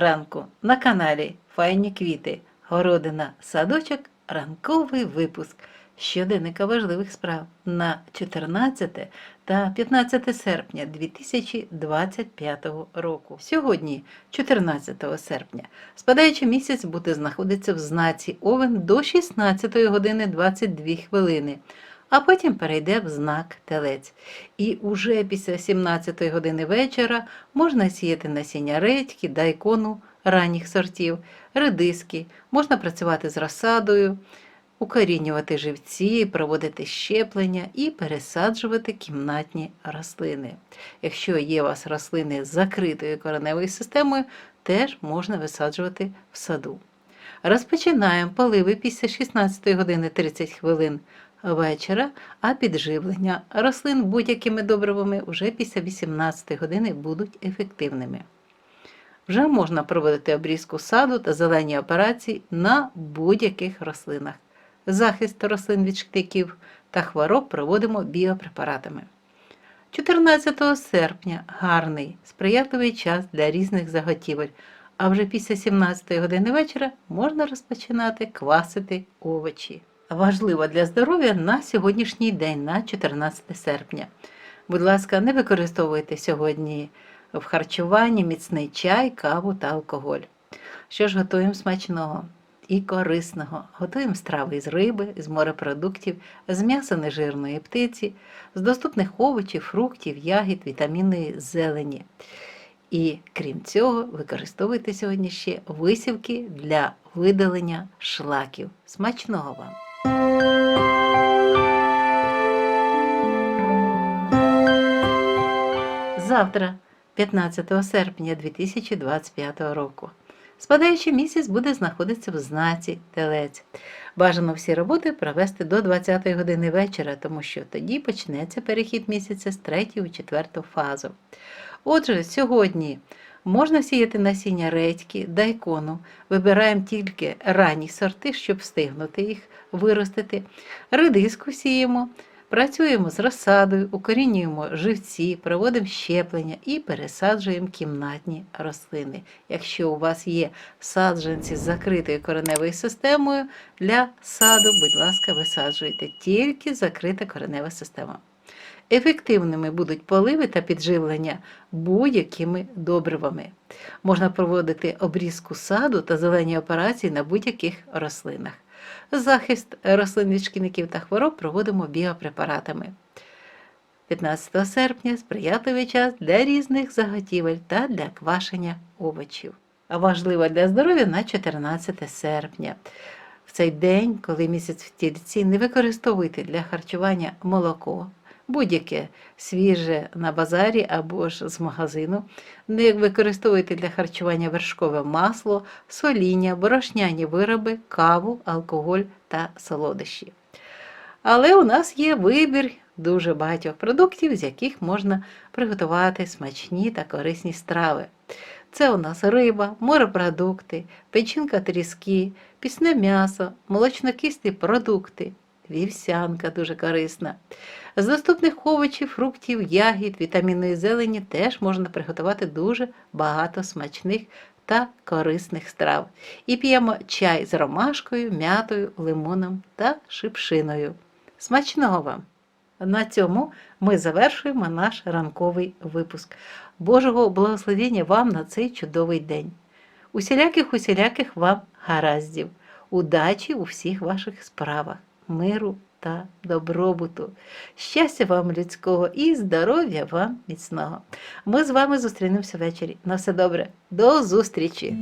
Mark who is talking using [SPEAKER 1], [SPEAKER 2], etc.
[SPEAKER 1] ранку на каналі Файні квіти, городина, садочок, ранковий випуск щоденника важливих справ на 14 та 15 серпня 2025 року. Сьогодні, 14 серпня, спадаючий місяць буде знаходитися в знаці Овен до 16 години 22 хвилини. А потім перейде в знак телець. І уже після 17 години вечора можна сіяти насіння редьки, дайкону ранніх сортів, редиски, можна працювати з розсадою, укорінювати живці, проводити щеплення і пересаджувати кімнатні рослини. Якщо є у вас рослини з закритою кореневою системою, теж можна висаджувати в саду. Розпочинаємо поливи після 16 години 30 хвилин вечора, а підживлення рослин будь-якими добривами вже після 18 години будуть ефективними. Вже можна проводити обрізку саду та зелені операції на будь-яких рослинах. Захист рослин від шкідників та хвороб проводимо біопрепаратами. 14 серпня гарний, сприятливий час для різних заготівель, а вже після 17 години вечора можна розпочинати квасити овочі. Важливо для здоров'я на сьогоднішній день, на 14 серпня. Будь ласка, не використовуйте сьогодні в харчуванні міцний чай, каву та алкоголь. Що ж готуємо смачного і корисного? Готуємо страви з риби, з морепродуктів, з м'яса нежирної птиці, з доступних овочів, фруктів, ягід, вітамінної зелені. І крім цього, використовуйте сьогодні ще висівки для видалення шлаків. Смачного вам! Завтра, 15 серпня 2025 року, спадаючий місяць буде знаходитися в знаці телець. Бажано всі роботи провести до 20-ї години вечора, тому що тоді почнеться перехід місяця з 3 у 4 фазу. Отже, сьогодні можна сіяти насіння редьки, дайкону. Вибираємо тільки ранні сорти, щоб встигнути їх виростити. Редиску сіємо, працюємо з розсадою, укорінюємо живці, проводимо щеплення і пересаджуємо кімнатні рослини. Якщо у вас є саджанці з закритою кореневою системою, для саду, будь ласка, висаджуйте тільки закрита коренева система. Ефективними будуть поливи та підживлення будь-якими добривами. Можна проводити обрізку саду та зелені операції на будь-яких рослинах. Захист рослин від шкідників та хвороб проводимо біопрепаратами. 15 серпня сприятливий час для різних заготівель та для квашення овочів. А важливо для здоров'я на 14 серпня. В цей день, коли місяць в тільці, не використовуйте для харчування молоко, будь-яке свіже на базарі або ж з магазину. Не використовуйте для харчування вершкове масло, соління, борошняні вироби, каву, алкоголь та солодощі. Але у нас є вибір дуже багатьох продуктів, з яких можна приготувати смачні та корисні страви. Це у нас риба, морепродукти, печінка тріски, пісне м'ясо, молочнокисті продукти, вівсянка дуже корисна. З доступних овочів, фруктів, ягід, вітамінної зелені теж можна приготувати дуже багато смачних та корисних страв. І п'ємо чай з ромашкою, м'ятою, лимоном та шипшиною. Смачного вам! На цьому ми завершуємо наш ранковий випуск. Божого благословення вам на цей чудовий день. Усіляких усіляких вам гараздів, удачі у всіх ваших справах, миру та добробуту, щастя вам людського і здоров'я вам міцного. Ми з вами зустрінемося ввечері. На все добре, до зустрічі!